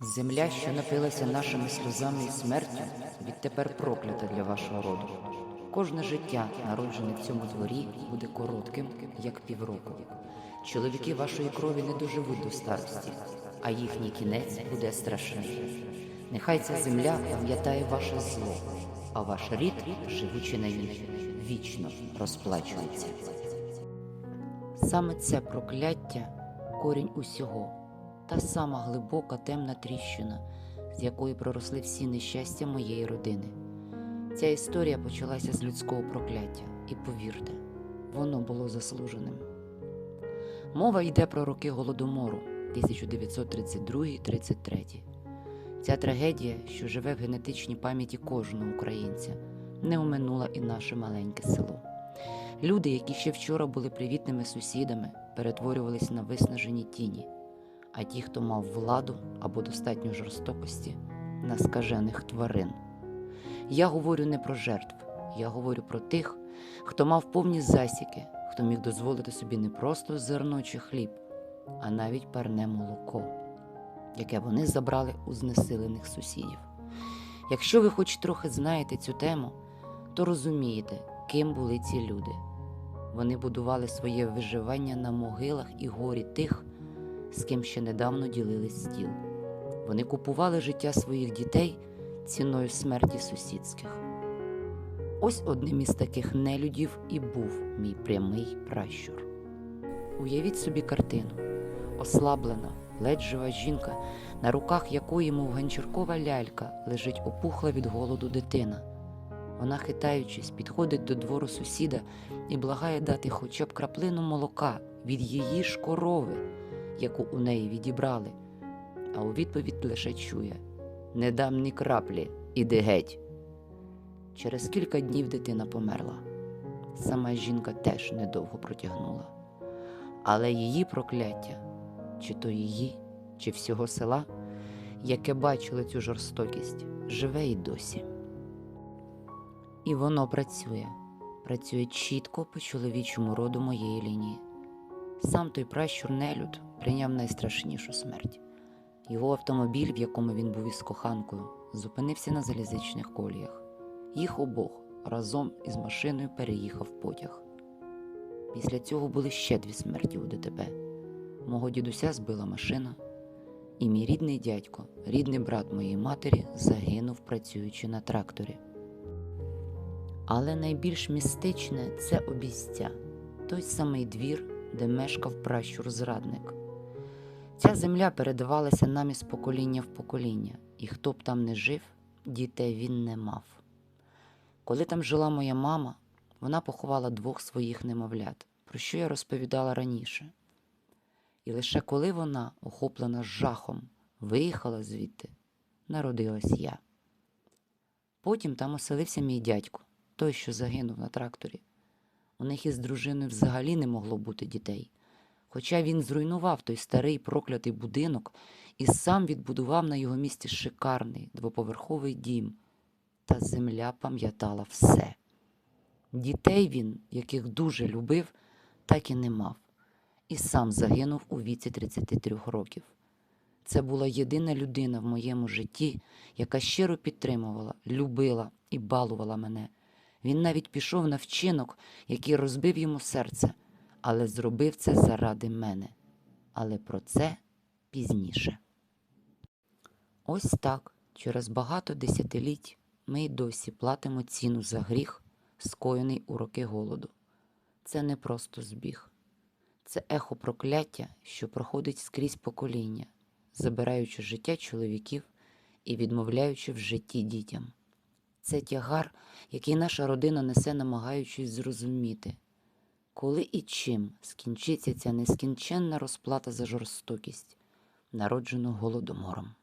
Земля, що напилася нашими сльозами і смертю, відтепер проклята для вашого роду. Кожне життя, народжене в цьому дворі, буде коротким, як півроку. Чоловіки вашої крові не доживуть до старості, а їхній кінець буде страшний. Нехай ця земля пам'ятає ваше зло, а ваш рід, живучи на ній, вічно розплачується. Саме це прокляття корінь усього, та сама глибока темна тріщина, з якої проросли всі нещастя моєї родини. Ця історія почалася з людського прокляття, і повірте, воно було заслуженим. Мова йде про роки голодомору 1932-33. Ця трагедія, що живе в генетичній пам'яті кожного українця, не оминула і наше маленьке село. Люди, які ще вчора були привітними сусідами, перетворювались на виснажені тіні, а ті, хто мав владу або достатньо жорстокості, на скажених тварин. Я говорю не про жертв, я говорю про тих, хто мав повні засіки, хто міг дозволити собі не просто зерно чи хліб, а навіть парне молоко, яке вони забрали у знесилених сусідів. Якщо ви хоч трохи знаєте цю тему, то розумієте, ким були ці люди. Вони будували своє виживання на могилах і горі тих, з ким ще недавно ділились стіл. Вони купували життя своїх дітей ціною смерті сусідських. Ось одним із таких нелюдів і був мій прямий пращур. Уявіть собі картину: ослаблена, ледь жива жінка, на руках якої, мов ганчіркова лялька, лежить опухла від голоду дитина. Вона, хитаючись, підходить до двору сусіда і благає дати хоча б краплину молока від її ж корови, яку у неї відібрали. А у відповідь лише чує Не дам ні краплі, іди геть. Через кілька днів дитина померла. Сама жінка теж недовго протягнула. Але її прокляття, чи то її, чи всього села, яке бачило цю жорстокість, живе і досі. І воно працює, працює чітко по чоловічому роду моєї лінії. Сам той пращур нелюд прийняв найстрашнішу смерть. Його автомобіль, в якому він був із коханкою, зупинився на залізичних коліях. Їх обох разом із машиною переїхав потяг. Після цього були ще дві смерті у ДТП. Мого дідуся збила машина, і мій рідний дядько, рідний брат моєї матері, загинув, працюючи на тракторі. Але найбільш містичне це обійстя, той самий двір, де мешкав пращур зрадник. Ця земля передавалася нам із покоління в покоління, і хто б там не жив, дітей він не мав. Коли там жила моя мама, вона поховала двох своїх немовлят, про що я розповідала раніше. І лише коли вона, охоплена жахом, виїхала звідти, народилась я. Потім там оселився мій дядько, той, що загинув на тракторі. У них із дружиною взагалі не могло бути дітей. Хоча він зруйнував той старий проклятий будинок і сам відбудував на його місці шикарний двоповерховий дім, та земля пам'ятала все. Дітей він, яких дуже любив, так і не мав, і сам загинув у віці 33 років. Це була єдина людина в моєму житті, яка щиро підтримувала, любила і балувала мене. Він навіть пішов на вчинок, який розбив йому серце, але зробив це заради мене. Але про це пізніше. Ось так, через багато десятиліть ми й досі платимо ціну за гріх, скоєний у роки голоду. Це не просто збіг, це ехо прокляття, що проходить скрізь покоління, забираючи життя чоловіків і відмовляючи в житті дітям. Це тягар, який наша родина несе, намагаючись зрозуміти, коли і чим скінчиться ця нескінченна розплата за жорстокість, народжену голодомором.